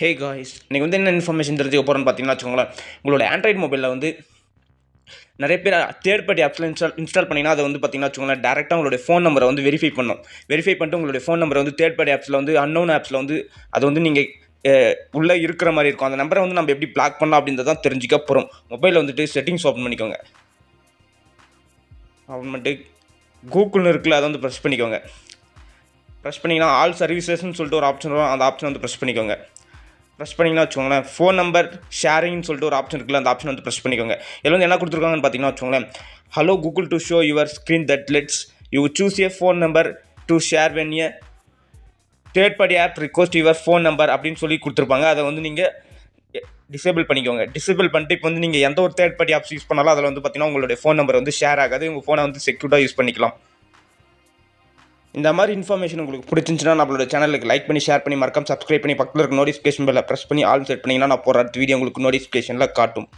Hey guys இன்றைக்கி வந்து என்ன இன்ஃபர்மேஷன் தெரிஞ்சுக்க போகிறோன்னு பார்த்தீங்கன்னா வச்சுக்கோங்களேன். உங்களோட ஆண்ட்ராய்டு மொபைலில் வந்து நிறைய பேர் தேர்ட் பார்ட்டி ஆப்ஸில் இன்ஸ்டால் இன்ஸ்டால் பண்ணிங்கன்னா அதை வந்து பார்த்தீங்கன்னா வச்சுக்கோங்களேன் டேரெக்டாக உங்களுடைய ஃபோன் நம்பரை வந்து வெரிஃபை பண்ணும். வெரிஃபை பண்ணிட்டு உங்களுடைய ஃபோன் நம்பரை வந்து தேர்ட் பார்ட்டி ஆப்ஸில் வந்து அன்னோன் ஆப்ஸில் வந்து அது வந்து நீங்கள் உள்ளே இருக்கிற மாதிரி இருக்கும். அந்த நம்பரை வந்து நம்ம எப்படி பிளாக் பண்ணலாம் அப்படின்றத தான் தெரிஞ்சுக்க போகிறோம் மொபைலில் வந்துட்டு செட்டிங்ஸ் ஓப்பன் பண்ணிக்கோங்க. ஓப்பன் பண்ணிட்டு கூகுள்னு இருக்குல்ல அதை வந்து ப்ரெஸ் பண்ணிக்கோங்க. ப்ரெஸ் பண்ணிங்கன்னா ஆல் சர்வீசஸ்னு சொல்லிட்டு ஒரு ஆப்ஷன் வரும். அந்த ஆப்ஷன் வந்து ப்ரெஸ் பண்ணிக்கோங்க. ப்ரெஸ் பண்ணிங்கன்னா வச்சுக்கோங்களேன். ஃபோன் நம்பர் ஷேரிங்னு சொல்லிட்டு ஒரு ஆப்ஷன் இருக்குல்ல அந்த ஆப்ஷன் வந்து ப்ரெஸ் பண்ணிக்கோங்க. இதில் வந்து என்ன கொடுத்துருக்காங்கன்னு பார்த்தீங்கன்னா வச்சுக்கோங்களேன். Hello Google to show your screen that lets you choose a phone number to share when a third party app request your phone number அப்படின்னு சொல்லி கொடுத்துருப்பாங்க. அதை வந்து நீங்கள் டிசேபிள் பண்ணிக்கோங்க. டிசேபிள் பண்ணிட்டு இப்போ வந்து நீங்கள் எந்த ஒரு தேர்ட் பார்ட்டி ஆப்ஸ் யூஸ் பண்ணாலும் அதில் வந்து பார்த்தீங்கன்னா உங்களுடைய ஃபோன் நம்பர் வந்து ஷேர் ஆகாது. உங்கள் ஃபோனை வந்து செக்யூர்டாக யூஸ் பண்ணிக்கலாம். இந்த மாதிரி இன்ஃபர்மேஷன் உங்களுக்கு பிடிச்சிருந்துச்சுன்னா நம்மளோட சேனலுக்கு லைக் பண்ணி ஷேர் பண்ணி மறக்காம சப்ஸ்கிரைப் பண்ணி பக்கத்தில் இருக்க நோட்டிஃபிகேஷன் பெல்ல ப்ரெஸ் பண்ணி ஆல் செட் பண்ணிங்கன்னா நான் போகிற அடுத்த வீடியோ உங்களுக்கு நோட்டிஃபிகேஷனில் காட்டும்.